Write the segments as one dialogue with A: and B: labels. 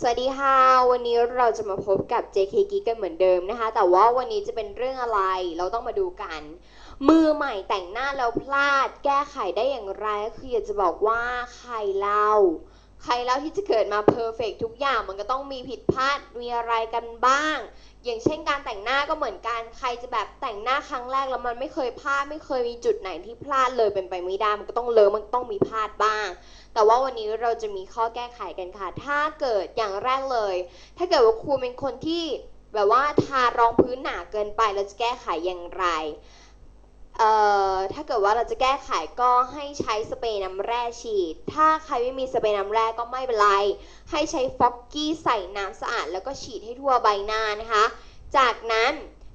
A: สวัสดีค่ะ วันนี้เราจะมาพบกับ JK g กันเหมือนเดิมนะคะ แต่ว่าวันนี้จะเป็นเรื่องอะไรเราต้องมาดูกัน มือใหม่แต่งหน้าแล้วพลาด แก้ไขได้อย่างไรก็คืออยากจะบอกว่าใครเล่า ใครเล่าที่จะเกิดมาเพอร์เฟกทุกอย่างมันก็ต้องมีผิดพลาดมีอะไรกันบ้าง อย่างเช่นการแต่งหน้าก็เหมือนกันใครจะแบบแต่งหน้าครั้งแรกแล้วมันไม่เคยพลาดไม่เคยมีจุดไหนที่พลาดเลยเป็นไปไม่ได้มันก็ต้องเลอะมันต้องมีพลาดบ้าง แต่ว่าวันนี้เราจะมีข้อแก้ไขกันค่ะ ถ้าเกิดอย่างแรกเลย ถ้าเกิดว่าครูเป็นคนที่แบบว่าทารองพื้นหนาเกินไปเราจะแก้ไขอย่างไรเอ่อถ้าเกิดว่าเราจะแก้ไขก็ให้ใช้สเปรย์น้ำแร่ฉีด ถ้าใครไม่มีสเปรย์น้ำแร่ก็ไม่เป็นไร ให้ใช้ฟอกกี้ใส่น้ำสะอาดแล้วก็ฉีดให้ทั่วใบหน้านะคะ จากนั้น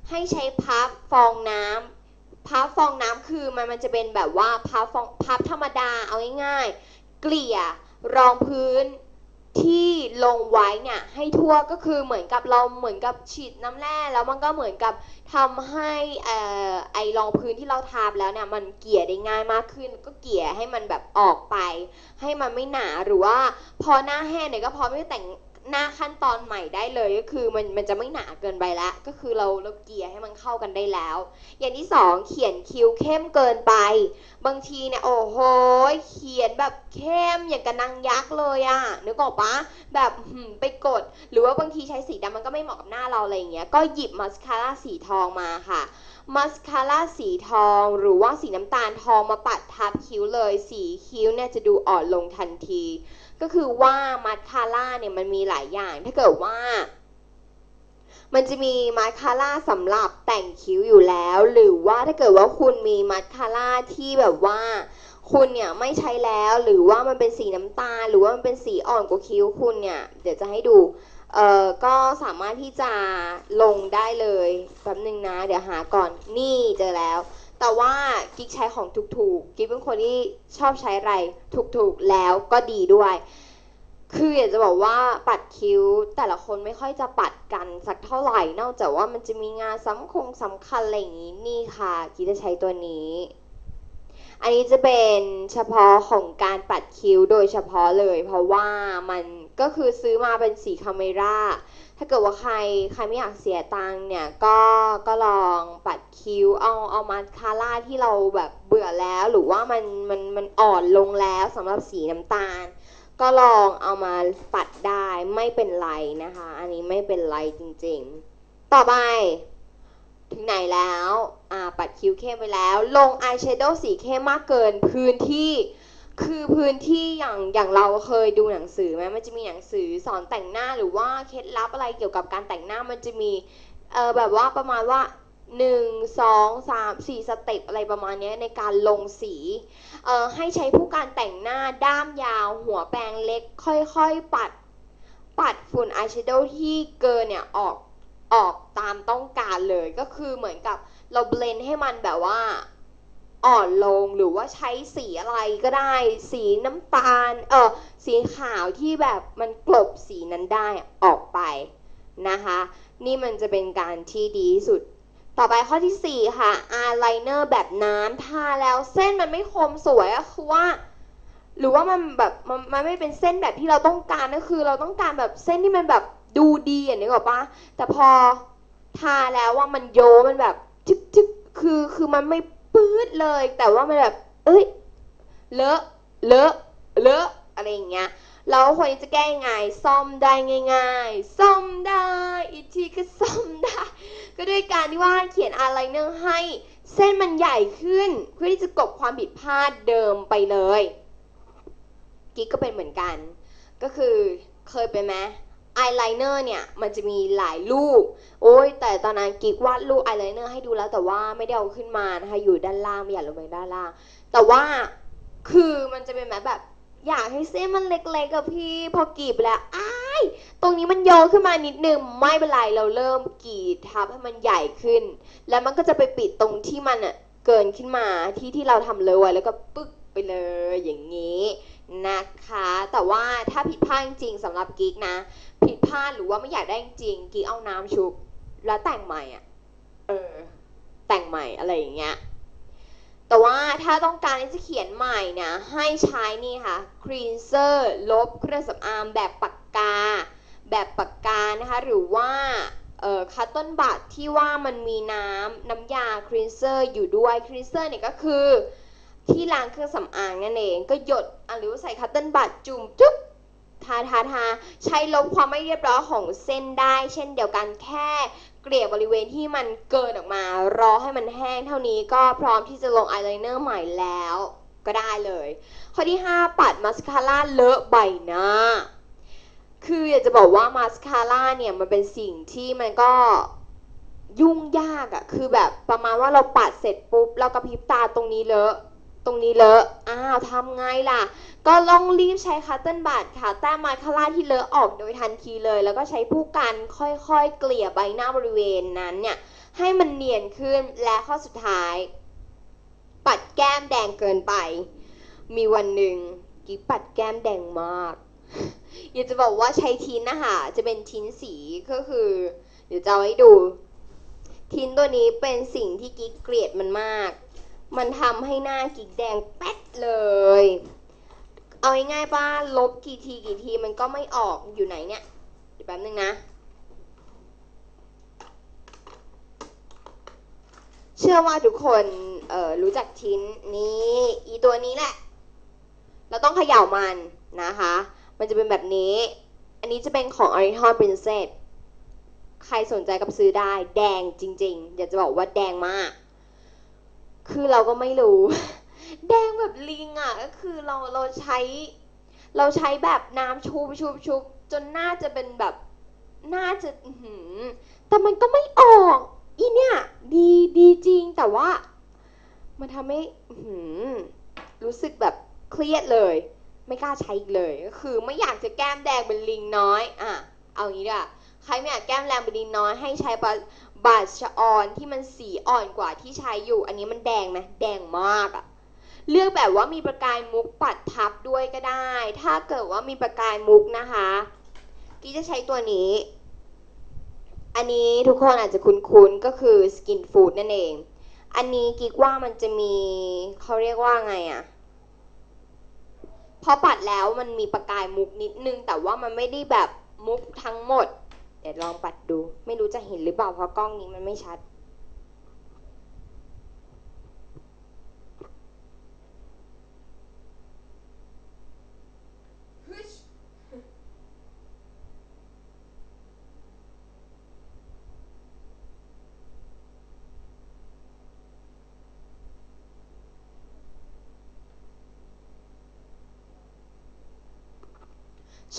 A: ให้ใช้พับฟองน้ำพับฟองน้ำคือมันมันจะเป็นแบบว่าพับฟองพับธรรมดาเอาง่าย เกลี่ยรองพื้นที่ลงไว้เนี่ยให้ทั่วก็คือเหมือนกับเราเหมือนกับฉีดน้ำแร่แล้วมันก็เหมือนกับทำให้อ่อไอรองพื้นที่เราทาแล้วเนี่ยมันเกลี่ยได้ง่ายมากขึ้น ก็เกลี่ยให้มันแบบออกไป ให้มันไม่หนาหรือว่าพอหน้าแห้งเนี่ยก็พร้อมที่จะแต่ง หน้าขั้นตอนใหม่ได้เลยก็คือมันมันจะไม่หนาเกินไปแล้วก็คือเราเราเกลี่ยให้มันเข้ากันได้แล้ว อย่างที่สองเขียนคิ้วเข้มเกินไป บางทีเนี่ยโอ้โหเขียนแบบเข้มอย่างกับนางยักษ์เลยอะนึกออกปะแบบไปกด หรือว่าบางทีใช้สีดำมันก็ไม่เหมาะกับหน้าเราอะไรอย่างเงี้ยก็หยิบมาสคาร่าสีทองมาค่ะมาสคาร่าสีทองหรือว่าสีน้ำตาลทองมาปัดทับคิ้วเลย สีคิ้วเนี่ยจะดูอ่อนลงทันที ก็คือว่ามาสคาร่าเนี่ยมันมีหลายอย่าง ถ้าเกิดว่า มันจะมีมาสคาร่าสำหรับแต่งคิ้วอยู่แล้ว หรือว่าถ้าเกิดว่าคุณมีมาสคาร่าที่แบบว่า คุณเนี่ยไม่ใช้แล้วหรือว่ามันเป็นสีน้ำตาล หรือว่ามันเป็นสีอ่อนกว่าคิ้วคุณเนี่ย เดี๋ยวจะให้ดูเอ่อก็สามารถที่จะลงได้เลยแป๊บนึงนะ เดี๋ยวหาก่อนนี่เจอแล้ว แต่ว่ากิ๊กใช้ของถูกๆ กิ๊กเป็นคนที่ชอบใช้อะไรถูกๆ แล้วก็ดีด้วย คืออยากจะบอกว่าปัดคิ้วแต่ละคนไม่ค่อยจะปัดกันสักเท่าไหร่ นอกจากว่ามันจะมีงานสำคงสำคัญอะไรอย่างนี้ นี่ค่ะ กิ๊กจะใช้ตัวนี้ อันนี้จะเป็นเฉพาะของการปัดคิ้วโดยเฉพาะเลย เพราะว่ามันก็คือซื้อมาเป็นสีคาเมรา ถ้าเกิดว่าใครใครไม่อยากเสียตังค์เนี่ยก็ก็ลองปัดคิ้วเอาเอามาคาร่าที่เราแบบเบื่อแล้วหรือว่ามันมันมันอ่อนลงแล้วสำหรับสีน้ำตาล ก็ลองเอามาปัดได้ไม่เป็นไรนะคะ อันนี้ไม่เป็นไรจริงๆ ต่อไป ถึงไหนแล้วอ่าปัดคิ้วเข้มไปแล้ว ลงอายแชโดว์สีเข้มมากเกินพื้นที่ คือพื้นที่อย่างอย่างเราเคยดูหนังสือไหมมันจะมีหนังสือสอนแต่งหน้าหรือว่าเคล็ดลับอะไรเกี่ยวกับการแต่งหน้ามันจะมีเออแบบว่าประมาณว่าหนึ่งสองสามสี่สเต็ปอะไรประมาณนี้ในการลงสีเอ่อให้ใช้ผู้การแต่งหน้าด้ามยาว หัวแปรงเล็ก ค่อยๆปัด ปัดฝุ่นอายแชโดว์ที่เกินเนี่ยออกออกตามต้องการเลยก็คือเหมือนกับเราเบลนด์ให้มันแบบว่า อ่อนลงหรือว่าใช้สีอะไรก็ได้ สีน้ำตาลเออสีขาวที่แบบมันกลบสีนั้นได้ออกไปนะคะ นี่มันจะเป็นการที่ดีที่สุด ต่อไปข้อที่ 4 ค่ะอายไลเนอร์แบบน้ำทาแล้วเส้นมันไม่คมสวยอะคือว่า หรือว่ามันแบบมันมันไม่เป็นเส้นแบบที่เราต้องการก็คือ เราต้องการแบบเส้นที่มันแบบดูดีอะนึกออกปะแต่พอทาแล้วว่ามันโยมันแบบจึ๊กจึ๊กคือคือมันไม่ ปื๊ดเลย แต่ว่ามันแบบ เอ้ย เลอะ เลอะ เลอะ อะไรอย่างเงี้ยเราควรจะแก้ยังไง ซ่อมได้ง่ายๆ ซ่อมได้ อีกทีก็ซ่อมได้ ก็ด้วยการที่ว่าเขียนอะไรเนื่อร์ให้เส้นมันใหญ่ขึ้น เพื่อที่จะกบความผิดพลาดเดิมไปเลย กิ๊กก็เป็นเหมือนกัน ก็คือเคยไปนไหม อายไลเนอร์เนี่ยมันจะมีหลายรูปโอ้ยแต่ตอนนั้นกิ๊กวาดรูปอายไลเนอร์ให้ดูแล้วแต่ว่าไม่ได้เอาขึ้นมานะคะอยู่ด้านล่างไม่อยากลงไปด้านล่าง แต่ว่าคือมันจะเป็นแบบแบบ อยากให้เส้นมันเล็กๆกับพี่พอกรีดไปแล้วอ้ายตรงนี้มันโยขึ้นมานิดนึงไม่เป็นไรเราเริ่มกรีดทับให้มันใหญ่ขึ้น แล้วมันก็จะไปปิดตรงที่มันอะเกินขึ้นมาที่ที่เราทำเลยไว้แล้วก็ปึ๊กไปเลยอย่างนี้นะคะ แต่ว่าถ้าผิดพลาดจริงๆสำหรับกิ๊กนะ ผิดพลาดหรือว่าไม่อยากได้จริงกิ๊กเอาน้ำชุบ แล้วแต่งใหม่อะ เออ แต่งใหม่อะไรอย่างเงี้ย แต่ว่าถ้าต้องการที่จะเขียนใหม่นี่ยให้ใช้นี่ค่ะ cleanser ลบเครื่องสำอางแบบปากกา แบบปากกานะคะ หรือว่าเอ่อคัตต้นบัตที่ว่ามันมีน้ำน้ำยาครีนเซอร์อยู่ด้วยครีนเซอร์เนี่ยก็คือ ที่ล้างเครื่องสำอางนั่นเอง ก็หยดอะหรือว่าใส่คัตเติ้ลบัตจุ่มจุ๊บ ทาทาทาใช้ลบความไม่เรียบร้อยของเส้นได้ เช่นเดียวกันแค่เกลี่ยบริเวณที่มันเกินออกมา รอให้มันแห้งเท่านี้ก็พร้อมที่จะลงอายไลเนอร์ใหม่แล้ว ก็ได้เลย ข้อที่ 5 ปัดมาสคาร่าเลอะใบหน้าคืออยากจะบอกว่ามาสคาร่าเนี่ยมันเป็นสิ่งที่มันก็ยุ่งยากอะคือแบบประมาณว่าเราปัดเสร็จปุ๊บเรากระพริบตาตรงนี้เลอะ ตรงนี้เลอะ อ้าวทำไงล่ะก็ลองรีบใช้คัตเติ้ลบัตค่ะ แต้มมาคาร่าที่เลอะออกโดยทันทีเลย แล้วก็ใช้ผู้กันค่อยๆ เกลี่ยใบหน้าบริเวณนั้นเนี่ย ให้มันเนียนขึ้นและข้อสุดท้าย ปัดแก้มแดงเกินไป มีวันหนึ่งกิ๊กปัดแก้มแดงมาก อยากจะบอกว่าใช้ทินนะคะจะเป็นทินสีก็คือ เดี๋ยวจะเอาให้ดู ทินตัวนี้เป็นสิ่งที่กิ๊กเกลียดมันมาก มันทำให้หน้ากิ๊กแดงแป๊ดเลย เอาง่ายๆป้าลบกี่ทีกี่ทีมันก็ไม่ออกอยู่ไหนเนี่ยเดี๋ยวแป๊บนึงนะ เชื่อว่าทุกคนเอ่อรู้จักทิ้นนี้อีตัวนี้แหละ เราต้องเขย่ามันนะคะ มันจะเป็นแบบนี้ อันนี้จะเป็นของ Oriental Princess ใครสนใจก็ไปซื้อได้แดงจริงๆอยากจะบอกว่าแดงมาก คือเราก็ไม่รู้ แดงแบบลิงอะก็คือเราเราใช้ เราใช้แบบน้ำชุบชุบชุบจนหน่าจะเป็นแบบน่าจะหือแต่มันก็ไม่ออก อีเนี่ย ดีดีจริงแต่ว่า มันทำให้หือรู้สึกแบบเครียดเลย ไม่กล้าใช้อีกเลยก็คือ ไม่อยากจะแก้มแดงเป็นลิงน้อย อะ เอางี้ดีกว่าใครไม่อยากแก้มแดงเป็นลิงน้อยให้ใช้บาบาชออนที่มันสีอ่อนกว่าที่ใช้อยู่ อันนี้มันแดงไหมแดงมากอะ เลือกแบบว่ามีประกายมุกปัดทับด้วยก็ได้ ถ้าเกิดว่ามีประกายมุกนะคะกี้จะใช้ตัวนี้ อันนี้ทุกคนอาจจะคุ้นๆ ก็คือ Skin Food นั่นเอง อันนี้กิ๊กว่ามันจะมีเขาเรียกว่าไงอะพอปัดแล้วมันมีประกายมุกนิดนึง แต่ว่ามันไม่ได้แบบมุกทั้งหมด เดี๋ยวลองปัดดู ไม่รู้จะเห็นหรือเปล่าเพราะกล้องนี้มันไม่ชัด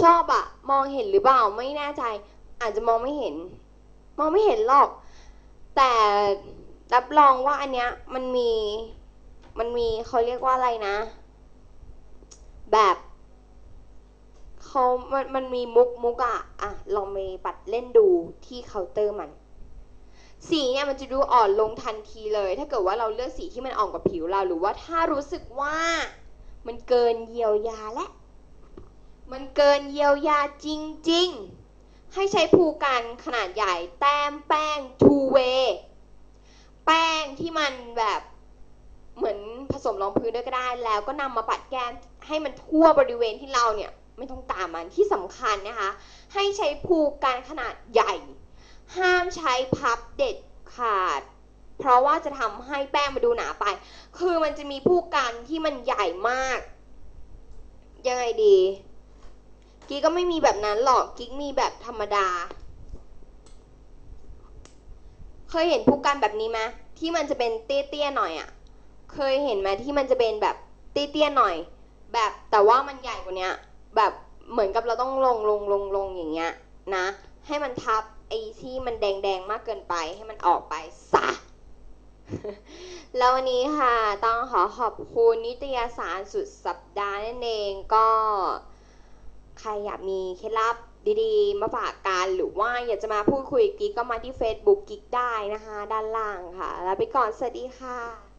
A: ชอบอะมองเห็นหรือเปล่าไม่แน่ใจ อาจจะมองไม่เห็น มองไม่เห็นหรอก แต่รับรองว่าอันเนี้ยมันมีมันมีเขาเรียกว่าอะไรนะ แบบเขามันมันมีมุกมุกอะอะลองไปปัดเล่นดูที่เคาน์เตอร์มัน สีเนี่ยมันจะดูอ่อนลงทันทีเลย ถ้าเกิดว่าเราเลือกสีที่มันอ่อนกว่าผิวเรา หรือว่าถ้ารู้สึกว่ามันเกินเยียวยาและ มันเกินเยียวยาจริง ๆ ให้ใช้ภูกันขนาดใหญ่แต้มแป้ง two way แป้งที่มันแบบเหมือนผสมรองพื้นด้วยก็ได้ แล้วก็นำมาปัดแก้มให้มันทั่วบริเวณที่เราเนี่ยไม่ต้องตามมันที่สำคัญนะคะ ให้ใช้ภูกันขนาดใหญ่ ห้ามใช้พับเด็ดขาด เพราะว่าจะทำให้แป้งมาดูหนาไป คือมันจะมีภูกันที่มันใหญ่มากยังไงดี กิ๊กก็ไม่มีแบบนั้นหรอกกิ๊กมีแบบธรรมดา เคยเห็นผู้กันแบบนี้ไหมที่มันจะเป็นเตี้ยๆหน่อยอะ่ะ เคยเห็นไหมที่มันจะเป็นแบบเตี้ยๆหน่อย แบบแต่ว่ามันใหญ่กว่าเนี้ยแบบเหมือนกับเราต้องลงลงลงลงอย่างเงี้ยนะ ให้มันทับไอ้ที่มันแดงๆมากเกินไปให้มันออกไปซะแล้ววันนี้ค่ะ ต้องขอขอบคุณนิตยสารสุดสัปดาห์นั่นเองก็ ใครอยากมีเคล็ดลับดีๆ มาฝากกันหรือว่าอยากจะมาพูดคุยกิ๊กก็มาที่ Facebook กิ๊กได้นะคะ ด้านล่างค่ะ แล้วไปก่อน สวัสดีค่ะ